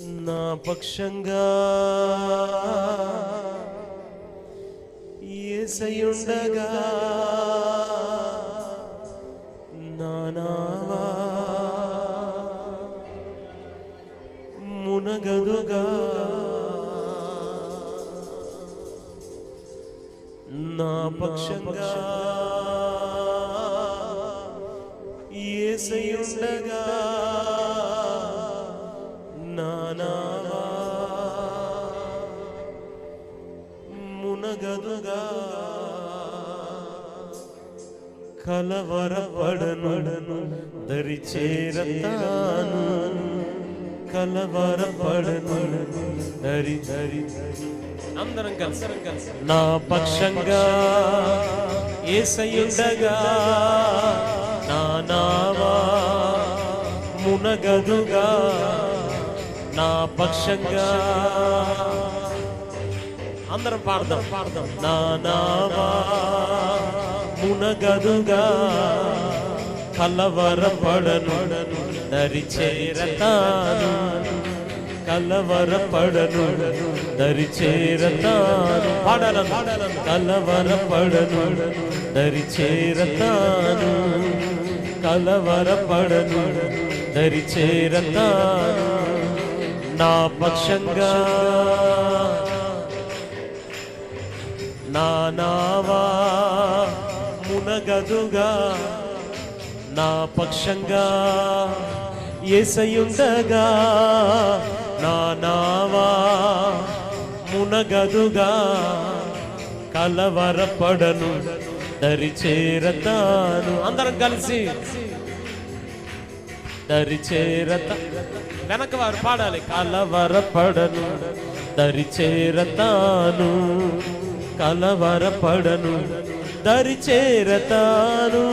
నా పక్షంగా ఏసయుండగా నానావా మునగదుగా నా పక్షంగా ఏసయుండగా కలవరపడను దరి చేరతాను. కలవరపడను దరి దరి అందరం కలిసి. నా పక్షంగా ఏసయుండగా నా నావా మునగదుగా నా పక్షంగా అందరం పాడదాం పాడదాం. నా నావా మునగదుగా కలవరపడను దరి చేరతాను కలవరపడను దరి చేరతాను పాడాలను కలవరపడను దరి చేరతాను కలవరపడను దరి చేరతాను నా పక్షంగా నా నావా మునగదుగా నా పక్షంగా ఏసయుండగా నా నావా మునగదుగా కలవరపడను దరిచేరతాను. అందరం కలిసి దరిచేరత వెనక వారు పాడాలి. కలవరపడను దరిచేరతాను కలవరపడను దరి చేరతాను.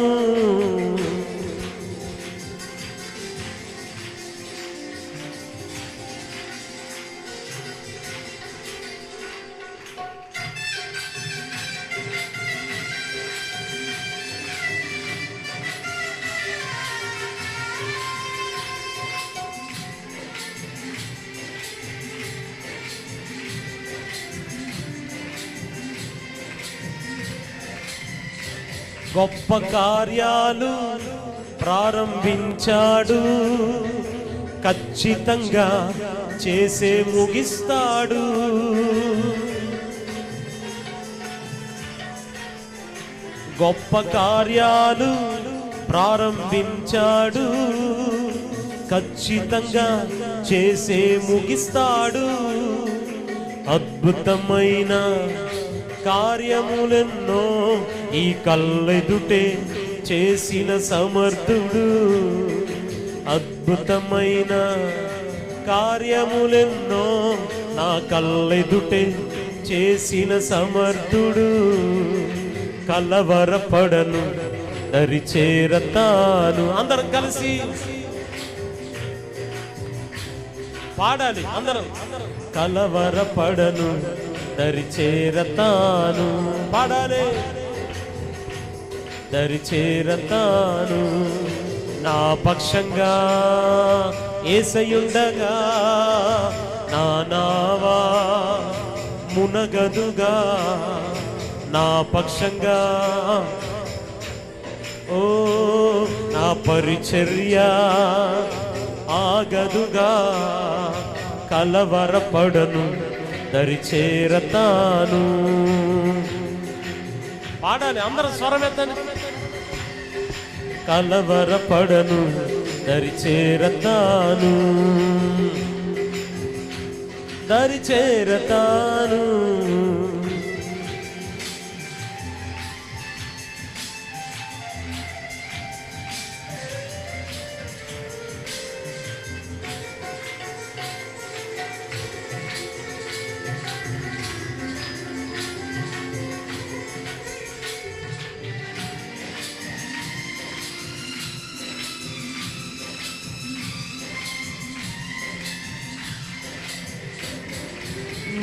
గొప్ప కార్యాలు ప్రారంభించాడు. ఖచ్చితంగా చేసే ముగిస్తాడు. గొప్ప కార్యాలు ప్రారంభించాడు. ఖచ్చితంగా చేసే ముగిస్తాడు. అద్భుతమైన కార్యములెన్నో ఈ కళ్ళెదుటే చేసిన సమర్థుడు. అద్భుతమైన కార్యములెన్నో నా కళ్ళెదుటే చేసిన సమర్థుడు. కలవరపడను దరిచేరతాను. అందరం కలిసి పాడాలి అందరం. కలవరపడను దరిచేరతాను. పాడాలి. దరి చేరతాను నా పక్షంగా ఏసయుండగా నా నావా మునగదుగా నా పక్షంగా. ఓ నా పరిచర్య ఆగదుగా కలవరపడను దరి చేరతాను పాడాలి అందరం స్వరం ఎత్తండి. కలవరపడను దరి చేరతాను.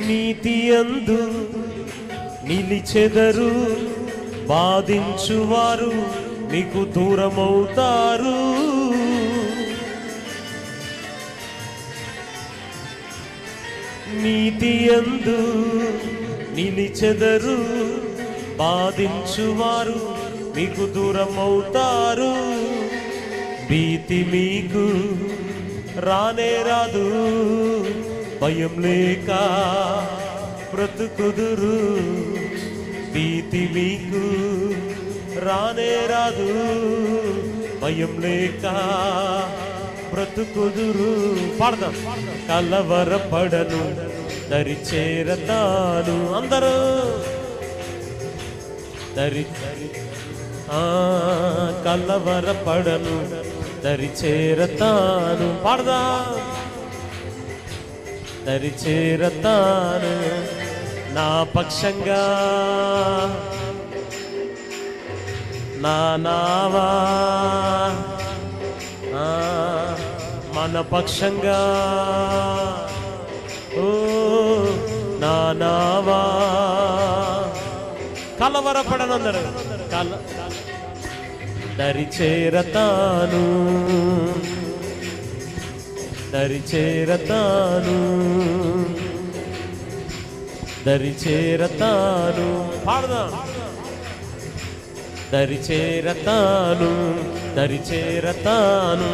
దరి నీతి అందు నిలిచెదరు. బాధించువారు మీకు దూరమవుతారు. నీతి అందు నిలిచెదరు. బాధించువారు మీకు దూరం అవుతారు భీతి మీకు రానే రాదు. భయం లేక బ్రతుకుదురు. భీతి మీకు రానే రాదు. భయం లేక బ్రతుకుదురు. పాడదాం. కలవరపడను దరి చేరతాను అందరూ. దరి ఆ కలవరపడను దరి చేరతాను. పాడదాం. దరి చేరతాను నా పక్షంగా. నా నావా. మన పక్షంగా. ఓ నా నావా. కలవరపడనందరు. కల దరి చేరతాను. దరి చేరతాను దరి చేరతాను పాడదాం. దరి చేరతాను దరి చేరతాను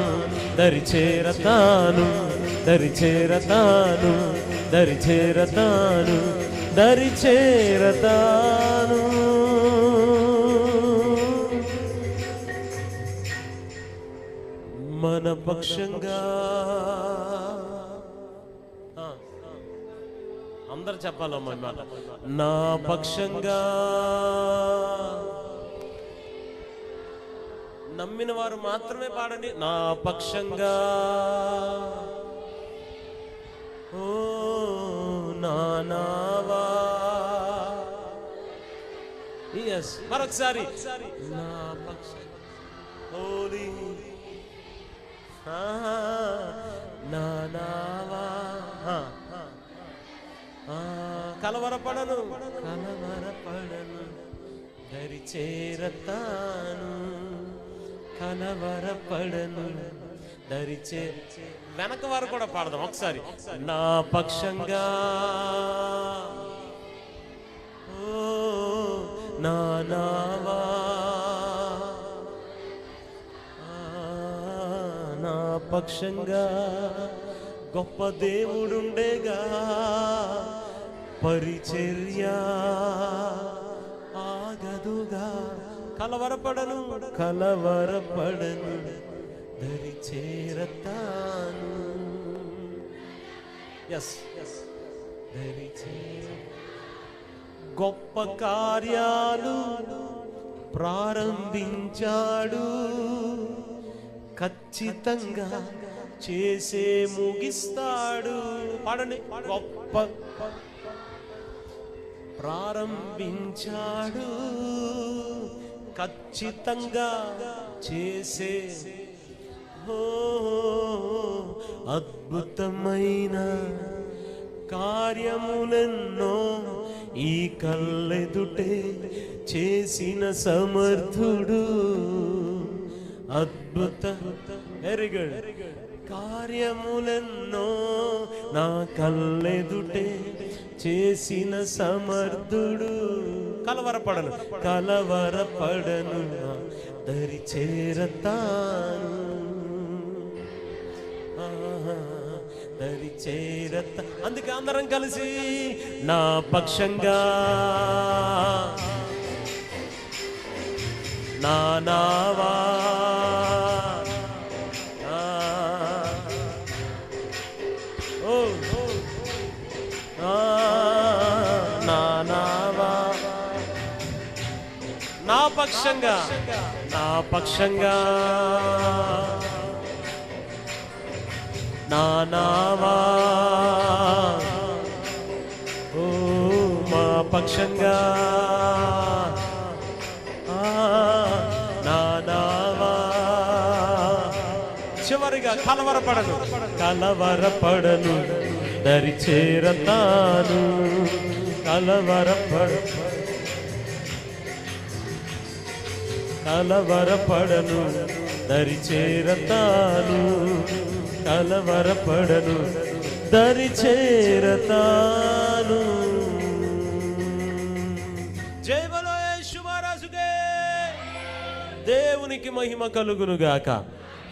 దరి చేరతాను మన పక్షంగా. అందరు చెప్పాలమ్మా మాట నా పక్షంగా. నమ్మిన వారు మాత్రమే పాడండి. నా పక్షంగా. ఓ నానావా. ఎస్ మరొకసారి. నా నానావా కలవరపడను. కలవరపడను. దరి చేరతాను. కలవరపడను. దరి చే వెనక వారు కూడా పాడదాం ఒకసారి. నా పక్షంగా. ఓ నానావా. పక్షంగా గొప్ప దేవుడుండేగా. పరిచర్య ఆగదుగా. కలవరపడను కలవరపడను దరి చేరతాను. ఎస్ దరి గొప్ప కార్యాలు ప్రారంభించాడు. ఖచ్చితంగా చేసే ముగిస్తాడు. పాడండి. గొప్ప ప్రారంభించాడు. ఖచ్చితంగా చేసే ఓ అద్భుతమైన కార్యములెన్నో ఈ కళ్ళెదుటే చేసిన సమర్థుడు. అద్భుత వెరీ గుడ్ కార్యములెన్నో నా కళ్ళెదుటే చేసిన సమర్థుడు. కలవరపడను. కలవరపడను దరి చేరతాను. దరి చేరత. అందుకే అందరం కలిసి నా పక్షంగా నా నా పక్షంగా. నా పక్షంగా. నానావా ఓ మా పక్షంగా. కలవరపడను కలవరపడను దరి చేరతాను. కలవరపడ కలవరపడను దరి చేరతాను. కలవరపడను దరి చేరతాను. జై బలో దేవునికి మహిమ కలుగునుగాక.